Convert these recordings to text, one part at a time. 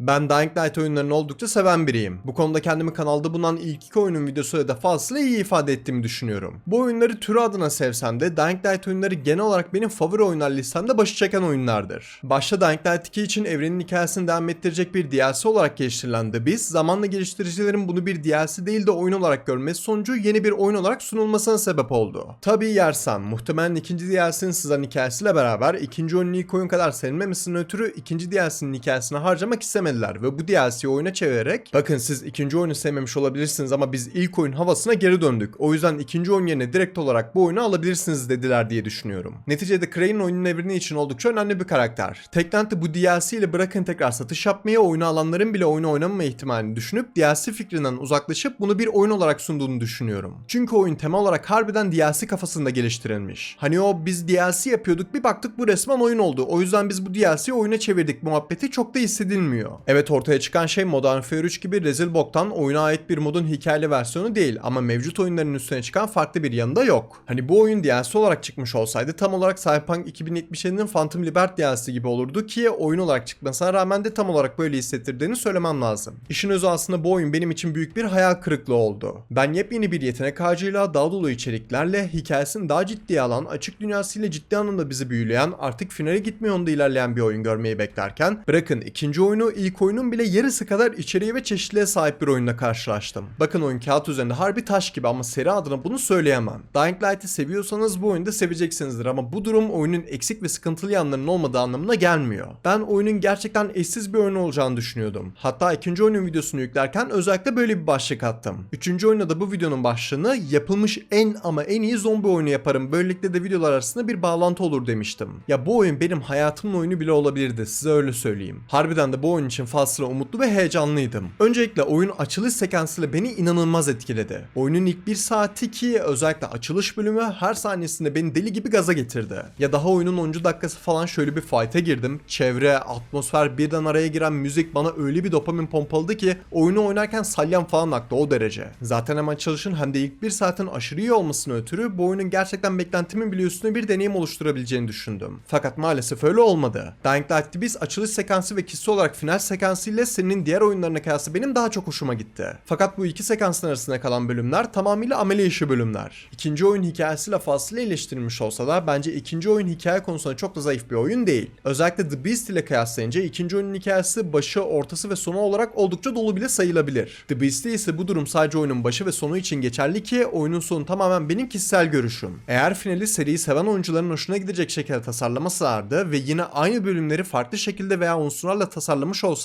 Ben Dying Light oyunlarını oldukça seven biriyim. Bu konuda kendimi kanalda bulunan ilk iki oyunun videosuyla da fazla iyi ifade ettiğimi düşünüyorum. Bu oyunları türü adına sevsem de Dying Light oyunları genel olarak benim favori oyunlar listemde başı çeken oyunlardır. Başta Dying Light 2 için evrenin hikayesini devam ettirecek bir DLC olarak geliştirilen The Beast, zamanla geliştiricilerin bunu bir DLC değil de oyun olarak görmesi sonucu yeni bir oyun olarak sunulmasına sebep oldu. Tabii yersem, muhtemelen ikinci DLC'nin sızan hikayesiyle beraber ikinci oyunun ilk oyun kadar sevilmemesinden ötürü ikinci DLC'nin hikayesini harcamak istemediler ve bu DLC'yi oyuna çevirerek bakın siz ikinci oyunu sevmemiş olabilirsiniz ama biz ilk oyun havasına geri döndük. O yüzden ikinci oyun yerine direkt olarak bu oyunu alabilirsiniz dediler diye düşünüyorum. Neticede Crane oyunun evreni için oldukça önemli bir karakter. Teklenti bu DLC ile bırakın tekrar satış yapmaya oyunu alanların bile oyunu oynamama ihtimalini düşünüp DLC fikrinden uzaklaşıp bunu bir oyun olarak sunduğunu düşünüyorum. Çünkü oyun tema olarak harbiden DLC kafasında geliştirilmiş. Hani o biz DLC yapıyorduk bir baktık bu resmen oyun oldu. O yüzden biz bu DLC'yi oyuna çevirdik muhabbeti çok da hissedilmiyor. Evet ortaya çıkan şey Modern Warfare 3 gibi rezil boktan oyuna ait bir modun hikayeli versiyonu değil ama mevcut oyunların üstüne çıkan farklı bir yanı da yok. Hani bu oyun DLC olarak çıkmış olsaydı tam olarak Cyberpunk 2077'nin Phantom Liberty DLC gibi olurdu ki oyun olarak çıkmasına rağmen de tam olarak böyle hissettirdiğini söylemem lazım. İşin özü aslında bu oyun benim için büyük bir hayal kırıklığı oldu. Ben yepyeni bir yetenek ağacıyla daha dolu içeriklerle hikayesini daha ciddiye alan, açık dünyasıyla ciddi anlamda bizi büyüleyen, artık finale gitme yolunda ilerleyen bir oyun görmeyi beklerken bırakın ikinci oyunu ilk oyunun bile yarısı kadar içeriğe ve çeşitliliğe sahip bir oyunla karşılaştım. Bakın oyun kağıt üzerinde harbi taş gibi ama seri adına bunu söyleyemem. Dying Light'ı seviyorsanız bu oyunu da seveceksinizdir ama bu durum oyunun eksik ve sıkıntılı yanlarının olmadığı anlamına gelmiyor. Ben oyunun gerçekten eşsiz bir oyun olacağını düşünüyordum. Hatta ikinci oyunun videosunu yüklerken özellikle böyle bir başlık attım. Üçüncü oyunda da bu videonun başlığını yapılmış en ama en iyi zombi oyunu yaparım. Böylelikle de videolar arasında bir bağlantı olur demiştim. Ya bu oyun benim hayatımın oyunu bile olabilirdi size öyle söyleyeyim. Harbiden de bu oyun için fazla umutlu ve heyecanlıydım. Öncelikle oyun açılış sekansıyla beni inanılmaz etkiledi. Oyunun ilk bir saati ki özellikle açılış bölümü her saniyesinde beni deli gibi gaza getirdi. Ya daha oyunun 10. dakikası falan şöyle bir fight'e girdim. Çevre, atmosfer birden araya giren müzik bana öyle bir dopamin pompaladı ki oyunu oynarken salyan falan aktı o derece. Zaten hem açılışın hem de ilk bir saatin aşırı iyi olmasına ötürü bu oyunun gerçekten beklentimin bile üstüne bir deneyim oluşturabileceğini düşündüm. Fakat maalesef öyle olmadı. Dying Light Beast açılış sekansı ve kişi olarak final sekansı ile senin diğer oyunlarına kıyasla benim daha çok hoşuma gitti. Fakat bu iki sekansın arasında kalan bölümler tamamıyla amele işi bölümler. İkinci oyun hikayesiyle fazla iyileştirilmiş olsa da bence ikinci oyun hikaye konusunda çok da zayıf bir oyun değil. Özellikle The Beast ile kıyaslayınca ikinci oyunun hikayesi başı, ortası ve sonu olarak oldukça dolu bile sayılabilir. The Beast'te ise bu durum sadece oyunun başı ve sonu için geçerli ki oyunun sonu tamamen benim kişisel görüşüm. Eğer finali seriyi seven oyuncuların hoşuna gidecek şekilde tasarlamasalardı ve yine aynı bölümleri farklı şekilde veya unsurlarla tasarlamış olsalardı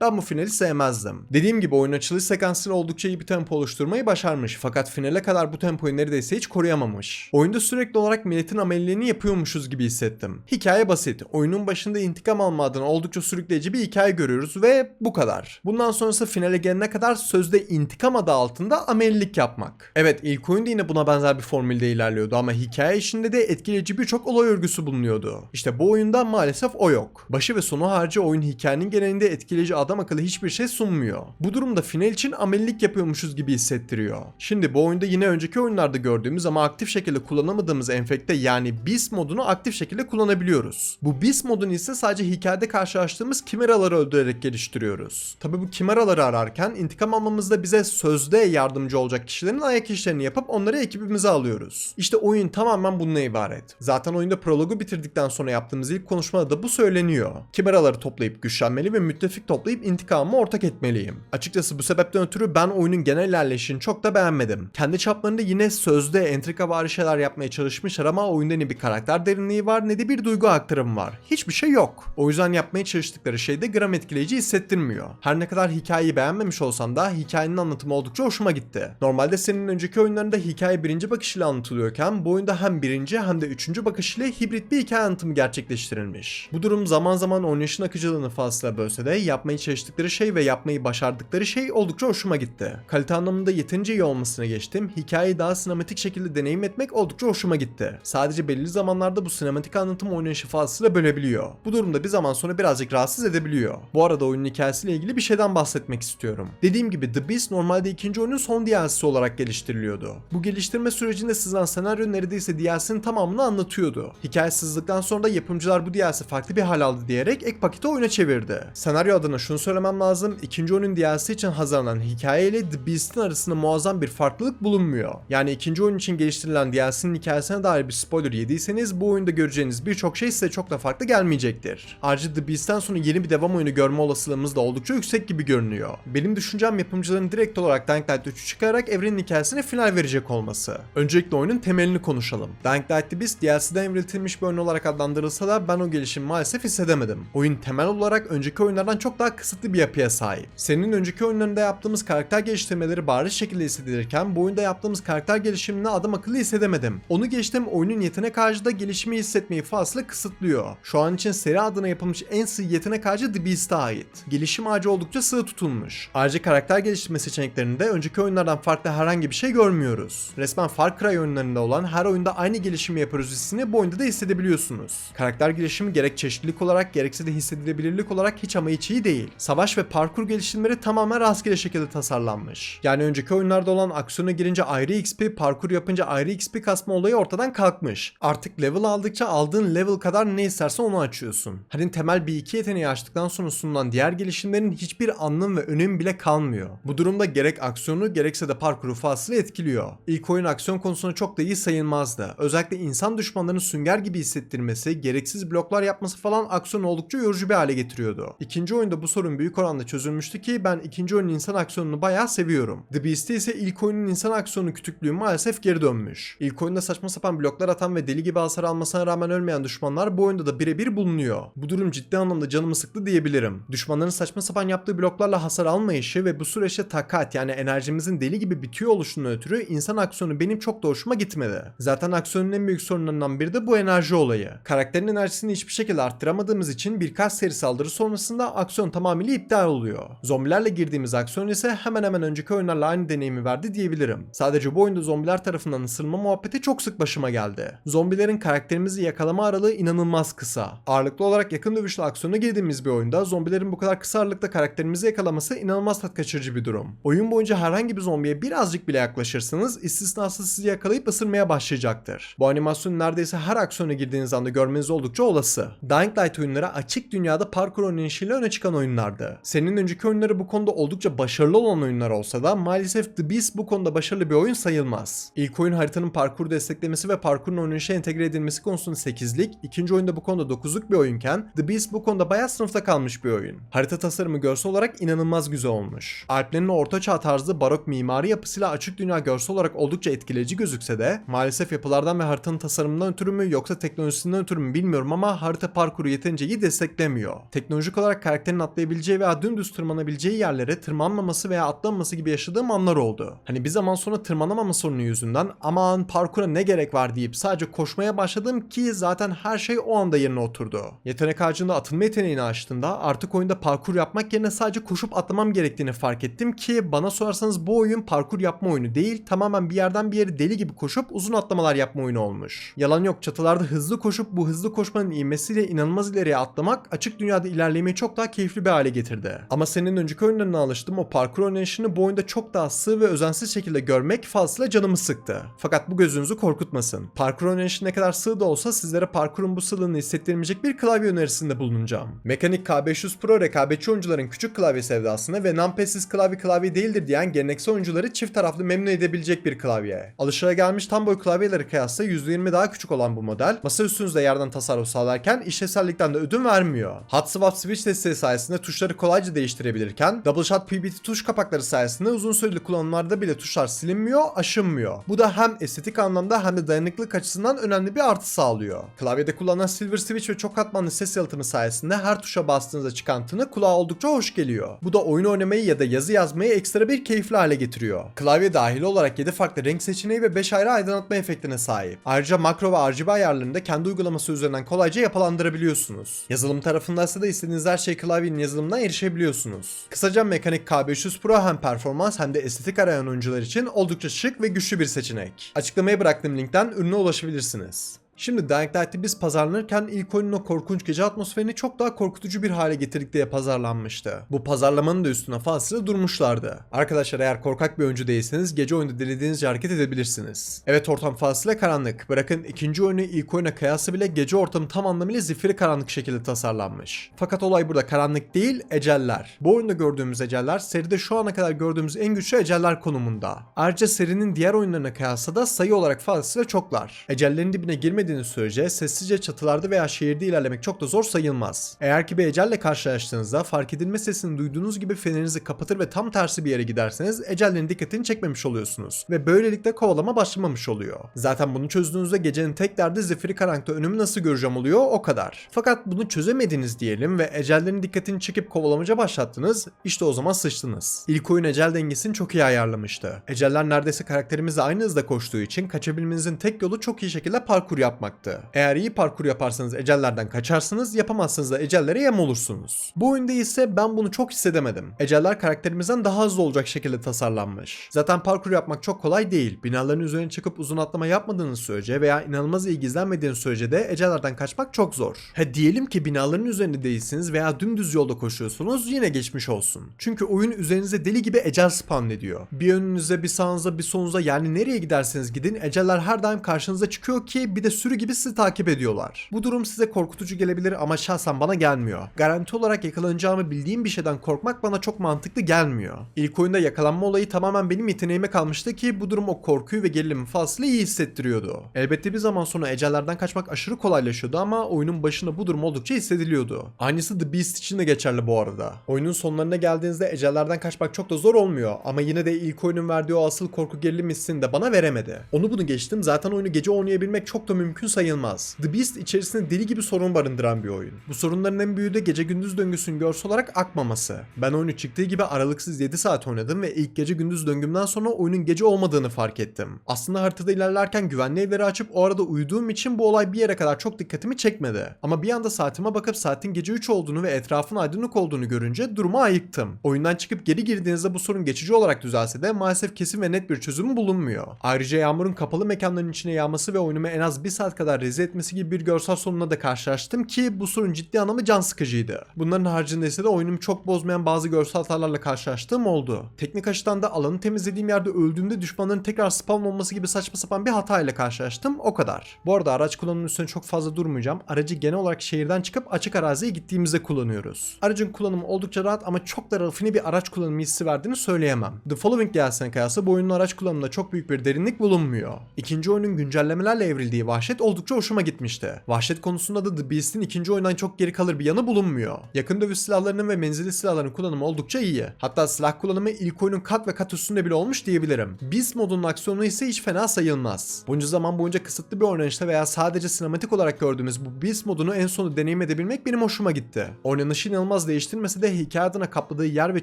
ben bu finali sevmezdim. Dediğim gibi oyun açılış sekansıyla oldukça iyi bir tempo oluşturmayı başarmış fakat finale kadar bu tempoyu neredeyse hiç koruyamamış. Oyunda sürekli olarak milletin ameliyeni yapıyormuşuz gibi hissettim. Hikaye basit. Oyunun başında intikam alma adına oldukça sürükleyici bir hikaye görüyoruz ve bu kadar. Bundan sonrası finale gelene kadar sözde intikam adı altında amelilik yapmak. Evet ilk oyunda yine buna benzer bir formülde ilerliyordu ama hikaye içinde de etkileyici birçok olay örgüsü bulunuyordu. İşte bu oyunda maalesef o yok. Başı ve sonu harici oyun hikayenin genelinde etkileyici adam akıllı hiçbir şey sunmuyor. Bu durumda final için amelilik yapıyormuşuz gibi hissettiriyor. Şimdi bu oyunda yine önceki oyunlarda gördüğümüz ama aktif şekilde kullanamadığımız enfekte yani Beast modunu aktif şekilde kullanabiliyoruz. Bu Beast modunu ise sadece hikayede karşılaştığımız kimeraları öldürerek geliştiriyoruz. Tabi bu kimeraları ararken intikam almamızda bize sözde yardımcı olacak kişilerin ayak işlerini yapıp onları ekibimize alıyoruz. İşte oyun tamamen bununla ibaret. Zaten oyunda prologu bitirdikten sonra yaptığımız ilk konuşmada da bu söyleniyor. Kimeraları toplayıp güçlenmeli ve müttefik toplayıp intikamımı ortak etmeliyim. Açıkçası bu sebepten ötürü ben oyunun genel ilerleyişini çok da beğenmedim. Kendi çaplarında yine sözde entrika vari şeyler yapmaya çalışmışlar ama oyunda ne bir karakter derinliği var ne de bir duygu aktarımı var. Hiçbir şey yok. O yüzden yapmaya çalıştıkları şey de gram etkileyici hissettirmiyor. Her ne kadar hikayeyi beğenmemiş olsam da hikayenin anlatımı oldukça hoşuma gitti. Normalde senin önceki oyunlarında hikaye birinci bakış ile anlatılıyorken bu oyunda hem birinci hem de üçüncü bakış ile hibrit bir hikaye anlatımı gerçekleştirilmiş. Bu durum zaman zaman oynayışın akıcılığını fazla bölse de yapmaya çalıştıkları şey ve yapmayı başardıkları şey oldukça hoşuma gitti. Kalite anlamında yeterince iyi olmasına geçtim. Hikayeyi daha sinematik şekilde deneyim etmek oldukça hoşuma gitti. Sadece belli zamanlarda bu sinematik anlatım oynayışı fazlasıyla bölebiliyor. Bu durumda bir zaman sonra birazcık rahatsız edebiliyor. Bu arada oyunun hikayesiyle ilgili bir şeyden bahsetmek istiyorum. Dediğim gibi The Beast normalde ikinci oyunun son DLC'si olarak geliştiriliyordu. Bu geliştirme sürecinde sızan senaryo neredeyse DLC'nin tamamını anlatıyordu. Hikaye sızdıktan sonra da yapımcılar bu DLC farklı bir hal aldı diyerek ek paketi oyuna çevirdi. Senaryo senaryo adına şunu söylemem lazım. İkinci oyunun DLC için hazırlanan hikaye ile The Beast'in arasında muazzam bir farklılık bulunmuyor. Yani ikinci oyun için geliştirilen DLC'nin hikayesine dair bir spoiler yediyseniz bu oyunda göreceğiniz birçok şey size çok da farklı gelmeyecektir. Ayrıca The Beast'ten sonra yeni bir devam oyunu görme olasılığımız da oldukça yüksek gibi görünüyor. Benim düşüncem yapımcıların direkt olarak Dying Light 3'ü çıkararak evrenin hikayesine final verecek olması. Öncelikle oyunun temelini konuşalım. Dying Light The Beast DLC'den evriltilmiş bir oyun olarak adlandırılsa da ben o gelişimi maalesef hissedemedim. Oyun temel olarak önceki oyunlardan çok daha kısıtlı bir yapıya sahip. Senin önceki oyunlarında yaptığımız karakter geliştirmeleri bariz şekilde hissedilirken bu oyunda yaptığımız karakter gelişimini adam akıllı hissedemedim. Onu geçtim oyunun yetenek da gelişimi hissetmeyi fazla kısıtlıyor. Şu an için seri adına yapılmış en sığ yetenek ağacı The Beast'e ait. Gelişim ağacı oldukça sığ tutulmuş. Ayrıca karakter geliştirme seçeneklerinde önceki oyunlardan farklı herhangi bir şey görmüyoruz. Resmen Far Cry oyunlarında olan her oyunda aynı gelişimi yapıyoruz hissini bu oyunda da hissedebiliyorsunuz. Karakter gelişimi gerek çeşitlilik olarak gerekse de hissedilebilirlik olarak hiç ama iyi değil. Savaş ve parkur gelişimleri tamamen rastgele şekilde tasarlanmış. Yani önceki oyunlarda olan aksiyona girince ayrı XP, parkur yapınca ayrı XP kasma olayı ortadan kalkmış. Artık level aldıkça aldığın level kadar ne istersen onu açıyorsun. Hani temel bir iki yeteneği açtıktan sonra sunulan diğer gelişimlerin hiçbir anlam ve önemi bile kalmıyor. Bu durumda gerek aksiyonu gerekse de parkuru fazla etkiliyor. İlk oyun aksiyon konusunda çok da iyi sayılmazdı. Özellikle insan düşmanlarını sünger gibi hissettirmesi, gereksiz bloklar yapması falan aksiyonu oldukça yorucu bir hale getiriyordu. İkinci oyunda bu sorun büyük oranda çözülmüştü ki ben ikinci oyunun insan aksiyonunu bayağı seviyorum. The Beast'te ise ilk oyunun insan aksiyonu kütüklüğü maalesef geri dönmüş. İlk oyunda saçma sapan bloklar atan ve deli gibi hasar almasına rağmen ölmeyen düşmanlar bu oyunda da birebir bulunuyor. Bu durum ciddi anlamda canımı sıktı diyebilirim. Düşmanların saçma sapan yaptığı bloklarla hasar almayışı ve bu süreçte takat yani enerjimizin deli gibi bitiyor oluşundan ötürü insan aksiyonu benim çok da hoşuma gitmedi. Zaten aksiyonun en büyük sorunlarından biri de bu enerji olayı. Karakterin enerjisini hiçbir şekilde arttıramadığımız için birkaç seri saldırı sonrasında aksiyon tamamıyla iptal oluyor. Zombilerle girdiğimiz aksiyon ise hemen hemen önceki oyunlarla aynı deneyimi verdi diyebilirim. Sadece bu oyunda zombiler tarafından ısırılma muhabbeti çok sık başıma geldi. Zombilerin karakterimizi yakalama aralığı inanılmaz kısa. Ağırlıklı olarak yakın dövüşlü aksiyona girdiğimiz bir oyunda zombilerin bu kadar kısa aralıkta karakterimizi yakalaması inanılmaz tat kaçırıcı bir durum. Oyun boyunca herhangi bir zombiye birazcık bile yaklaşırsanız istisnasız sizi yakalayıp ısırmaya başlayacaktır. Bu animasyonu neredeyse her aksiyona girdiğiniz anda görmeniz oldukça olası. Dying Light oyunları açık dünyada parkur oynanışıyla öne çıkan oyunlardı. Senin önceki oyunları bu konuda oldukça başarılı olan oyunlar olsa da maalesef The Beast bu konuda başarılı bir oyun sayılmaz. İlk oyun haritanın parkur desteklemesi ve parkurun oynanışa entegre edilmesi konusunda 8'lik, ikinci oyunda bu konuda 9'luk bir oyunken The Beast bu konuda bayağı sınıfta kalmış bir oyun. Harita tasarımı görsel olarak inanılmaz güzel olmuş. Alplerin ortaçağ tarzı barok mimari yapısıyla açık dünya görsel olarak oldukça etkileyici gözükse de maalesef yapılardan ve haritanın tasarımından ötürü mü yoksa teknolojisinden ötürü mü bilmiyorum ama harita parkuru yeterince iyi desteklemiyor. Teknolojik olarak karakterin atlayabileceği veya dümdüz tırmanabileceği yerlere tırmanmaması veya atlamaması gibi yaşadığım anlar oldu. Hani bir zaman sonra tırmanamama sorunu yüzünden aman parkura ne gerek var deyip sadece koşmaya başladım ki zaten her şey o anda yerine oturdu. Yetenek ağacında atılma yeteneğini açtığında artık oyunda parkur yapmak yerine sadece koşup atlamam gerektiğini fark ettim ki bana sorarsanız bu oyun parkur yapma oyunu değil tamamen bir yerden bir yere deli gibi koşup uzun atlamalar yapma oyunu olmuş. Yalan yok çatılarda hızlı koşup bu hızlı koşmanın ivmesiyle inanılmaz ileriye atlamak açık dünyada ilerlemeyi çok daha keyifli bir hale getirdi. Ama senin önceki oyunlarına alıştım o parkur oynayışını bu oyunda çok daha sığ ve özensiz şekilde görmek fazla canımı sıktı. Fakat bu gözünüzü korkutmasın. Parkur oynayışı ne kadar sığ da olsa sizlere parkurun bu sığlığını hissettirmeyecek bir klavye önerisinde bulunacağım. Mekanik K500 Pro rekabetçi oyuncuların küçük klavye sevdasını ve numpadsiz klavye klavye değildir diyen geleneksel oyuncuları çift taraflı memnun edebilecek bir klavye. Alışılagelmiş tam boy klavyeleri kıyasla %20 daha küçük olan bu model masa üstünüzde yerden tasarruf sağlarken işlevsellikten de ödün vermiyor. Hot Swap Switch desteği sayesinde tuşları kolayca değiştirebilirken Double Shot PBT tuş kapakları sayesinde uzun süreli kullanımlarda bile tuşlar silinmiyor, aşınmıyor. Bu da hem estetik anlamda hem de dayanıklılık açısından önemli bir artı sağlıyor. Klavyede kullanılan Silver Switch ve çok katmanlı ses yalıtımı sayesinde her tuşa bastığınızda çıkan tını kulağa oldukça hoş geliyor. Bu da oyun oynamayı ya da yazı yazmayı ekstra bir keyifli hale getiriyor. Klavye dahil olarak 7 farklı renk seçeneği ve 5 ayrı aydınlatma efektine sahip. Ayrıca makro ve RGB ayarlarını da kendi uygulaması üzerinden kolayca yapılandırabiliyorsunuz. Yazılım tarafındaysa da istediğiniz her klavyenin yazılımından erişebiliyorsunuz. Kısaca Mekanik K500 Pro hem performans hem de estetik arayan oyuncular için oldukça şık ve güçlü bir seçenek. Açıklamaya bıraktığım linkten ürüne ulaşabilirsiniz. Şimdi Dying Light'ı biz pazarlanırken ilk oyunun o korkunç gece atmosferini çok daha korkutucu bir hale getirdik diye pazarlanmıştı. Bu pazarlamanın da üstüne fazlasıyla durmuşlardı. Arkadaşlar eğer korkak bir oyuncu değilseniz gece oyunda dilediğinizce hareket edebilirsiniz. Evet ortam fazlasıyla karanlık. Bırakın ikinci oyunu ilk oyuna kıyası bile gece ortamı tam anlamıyla zifiri karanlık şekilde tasarlanmış. Fakat olay burada karanlık değil, eceller. Bu oyunda gördüğümüz eceller seride şu ana kadar gördüğümüz en güçlü eceller konumunda. Ayrıca serinin diğer oyunlarına kıyasla da sayı olarak fazlasıyla çoklar. Ecellerin dibine girmediğiniz sürece sessizce çatılarda veya şehirde ilerlemek çok da zor sayılmaz. Eğer ki bir ecelle karşılaştığınızda fark edilme sesini duyduğunuz gibi fenerinizi kapatır ve tam tersi bir yere giderseniz ecellerin dikkatini çekmemiş oluyorsunuz. Ve böylelikle kovalama başlamamış oluyor. Zaten bunu çözdüğünüzde gecenin tek derdi zifiri karanlıkta önümü nasıl göreceğim oluyor o kadar. Fakat bunu çözemediniz diyelim ve ecellerin dikkatini çekip kovalamaca başlattınız. İşte o zaman sıçtınız. İlk oyun ecel dengesini çok iyi ayarlamıştı. Eceller neredeyse karakterimizle aynı hızda koştuğu için kaçabilmenizin tek yolu çok iyi şekilde parkur yapmaktı. Eğer iyi parkur yaparsanız ecellerden kaçarsınız, yapamazsanız da ecellere yem olursunuz. Bu oyunda ise ben bunu çok hissedemedim. Eceller karakterimizden daha hızlı olacak şekilde tasarlanmış. Zaten parkur yapmak çok kolay değil. Binaların üzerine çıkıp uzun atlama yapmadığınız sürece veya inanılmaz iyi gizlenmediğiniz sürece de ecellerden kaçmak çok zor. He diyelim ki binaların üzerinde değilsiniz veya dümdüz yolda koşuyorsunuz yine geçmiş olsun. Çünkü oyun üzerinize deli gibi ecel spawn ediyor. Bir önünüze bir sağınıza bir solunuza yani nereye giderseniz gidin eceller her daim karşınıza çıkıyor ki bir de sürü gibi sizi takip ediyorlar. Bu durum size korkutucu gelebilir ama şahsen bana gelmiyor. Garanti olarak yakalanacağımı bildiğim bir şeyden korkmak bana çok mantıklı gelmiyor. İlk oyunda yakalanma olayı tamamen benim yeteneğime kalmıştı ki bu durum o korkuyu ve gerilimi fazla iyi hissettiriyordu. Elbette bir zaman sonra ecellerden kaçmak aşırı kolaylaşıyordu ama oyunun başında bu durum oldukça hissediliyordu. Aynısı The Beast için de geçerli bu arada. Oyunun sonlarına geldiğinizde ecellerden kaçmak çok da zor olmuyor ama yine de ilk oyunun verdiği o asıl korku gerilim hissini de bana veremedi. Onu bunu geçtim zaten oyunu gece oynayabilmek çok da mümkün sayılmaz. The Beast içerisinde deli gibi sorun barındıran bir oyun. Bu sorunların en büyüğü de gece gündüz döngüsünün görsel olarak akmaması. Ben oyunu çıktığı gibi aralıksız 7 saat oynadım ve ilk gece gündüz döngümden sonra oyunun gece olmadığını fark ettim. Aslında haritada ilerlerken güvenli evleri açıp o arada uyuduğum için bu olay bir yere kadar çok dikkatimi çekmedi. Ama bir anda saatime bakıp saatin gece 3 olduğunu ve etrafın aydınlık olduğunu görünce durumu ayıktım. Oyundan çıkıp geri girdiğinizde bu sorun geçici olarak düzelse de maalesef kesin ve net bir çözümü bulunmuyor. Ayrıca yağmurun kapalı mekanların içine yağması ve oyunumu en az bir saat kadar rezil etmesi gibi bir görsel sorunla da karşılaştım ki bu sorun ciddi anlamda can sıkıcıydı. Bunların haricinde ise de oyunumu çok bozmayan bazı görsel hatalarla karşılaştığım oldu. Teknik açıdan da alanı temizlediğim yerde öldüğümde düşmanların tekrar spawn olması gibi saçma sapan bir hatayla karşılaştım o kadar. Bu arada araç kullanımının üstüne çok fazla durmayacağım. Aracı genel olarak şehirden çıkıp açık araziye gittiğimizde kullanıyoruz. Aracın kullanımı oldukça rahat ama çok da rafine bir araç kullanımı hissi verdiğini söyleyemem. The Following gelsene kıyasla bu oyunun araç kullanımında çok büyük bir derinlik bulunmuyor. İkinci oyunun güncellemelerle evrildiği vahşet oldukça hoşuma gitmişti. Vahşet konusunda da The Beast'in ikinci oyundan çok geri kalır bir yanı bulunmuyor. Yakın dövüş silahlarının ve menzilli silahların kullanımı oldukça iyi. Hatta silah kullanımı ilk oyunun kat ve kat üstünde bile olmuş diyebilirim. Beast modunun aksiyonu ise hiç fena sayılmaz. Bunca zaman boyunca kısıtlı bir oynanışta veya sadece sinematik olarak gördüğümüz bu Beast modunu en sonu deneyim edebilmek benim hoşuma gitti. Oynanışı inanılmaz değiştirmese de hikaye adına kapladığı yer ve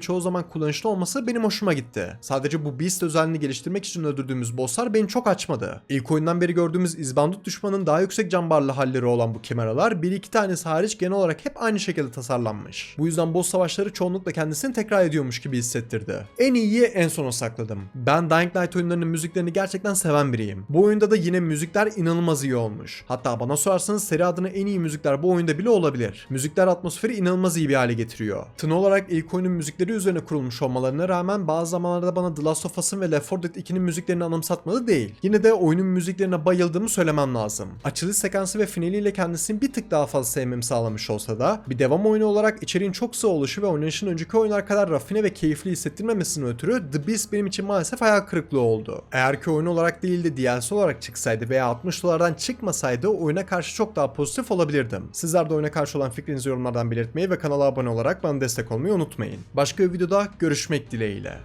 çoğu zaman kullanışlı olması benim hoşuma gitti. Sadece bu Beast özelliğini geliştirmek için öldürdüğümüz bosslar beni çok açmadı. İlk oyundan beri gördüğümüz izbandut düşmanın daha yüksek can barlı halleri olan bu kameralar bir iki tanesi hariç genel olarak hep aynı şekilde tasarlanmış. Bu yüzden boss savaşları çoğunlukla kendisini tekrar ediyormuş gibi hissettirdi. En iyiyi en sona sakladım. Ben Dying Light oyunlarının müziklerini gerçekten seven biriyim. Bu oyunda da yine müzikler inanılmaz iyi olmuş. Hatta bana sorarsanız seri adına en iyi müzikler bu oyunda bile olabilir. Müzikler atmosferi inanılmaz iyi bir hale getiriyor. Tın olarak ilk oyunun müzikleri üzerine kurulmuş olmalarına rağmen bazı zamanlarda bana The Last of Us'ın ve Left 4 Dead 2'nin müziklerini anımsatmadı değil. Yine de oyunun müziklerine bayıldığımı söylemem lazım. Açılış sekansı ve finaliyle kendisini bir tık daha fazla sevmemi sağlamış olsa da bir devam oyunu olarak içeriğin çok sığ oluşu ve oynanışın önceki oyunlar kadar rafine ve keyifli hissettirmemesinin ötürü The Beast benim için maalesef hayal kırıklığı oldu. Eğer ki oyun olarak değil de DLC olarak çıksaydı veya 60 dolardan çıkmasaydı oyuna karşı çok daha pozitif olabilirdim. Sizler de oyuna karşı olan fikrinizi yorumlardan belirtmeyi ve kanala abone olarak bana destek olmayı unutmayın. Başka bir videoda görüşmek dileğiyle.